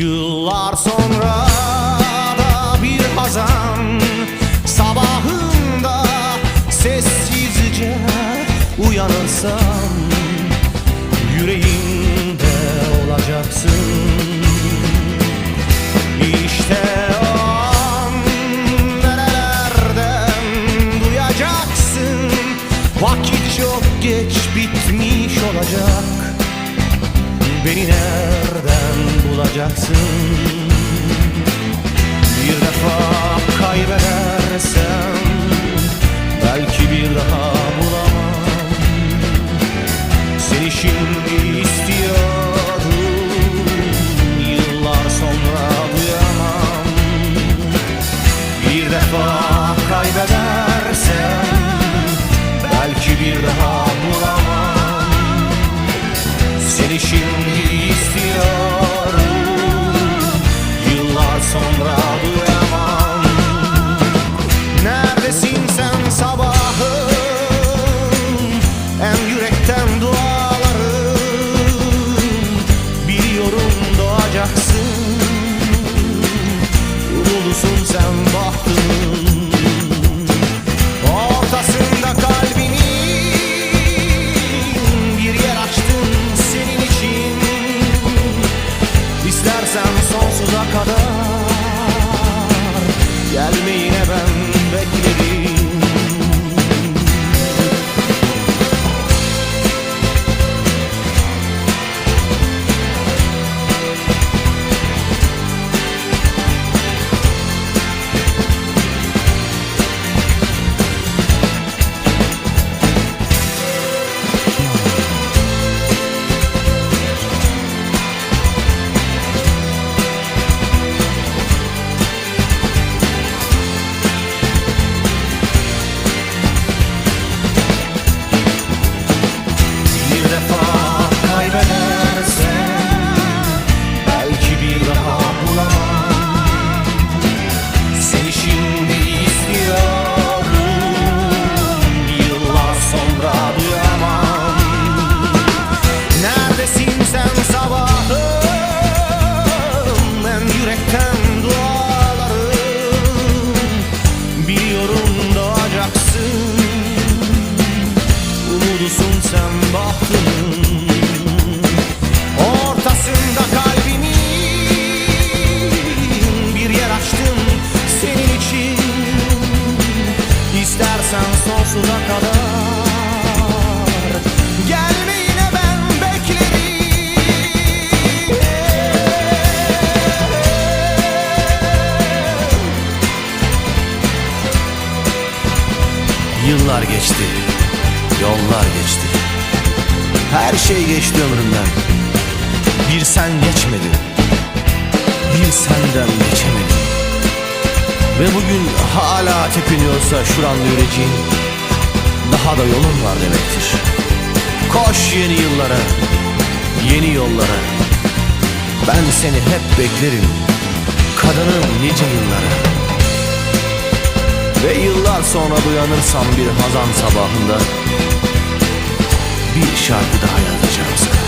Yıllar sonra da bir hazan Sabahında sessizce uyanırsam Yüreğimde olacaksın. İşte o an nerelerden duyacaksın? Vakit çok geç bitmiş olacak. Beni nereden bulacaksın. Bir defa kaybedersem Belki bir daha bulamam. Seni şimdi istiyorum Yıllar sonra duyamam. Bir defa kaybedersem Belki bir daha bulamam. Seni şimdi istiyorum sonra duyamam. Neredesin sen sabahım En yürekten dualarım. Biliyorum doğacaksın. Umulusun sen bahtımın sonsuza kadar Gelme yine ben beklerim Yıllar geçti, yollar geçti. Her şey geçti ömrümden. Bir sen geçmedi. Bir senden geçemedim. Ve bugün hala tepiniyorsa şuranda yüreceğin daha da yolun var demektir. Koş yeni yıllara, yeni yollara. Ben seni hep beklerim. Kadınım nice yıllara. Ve yıllar sonra uyanırsam bir hazan sabahında Bir şarkı daha yazacağım sana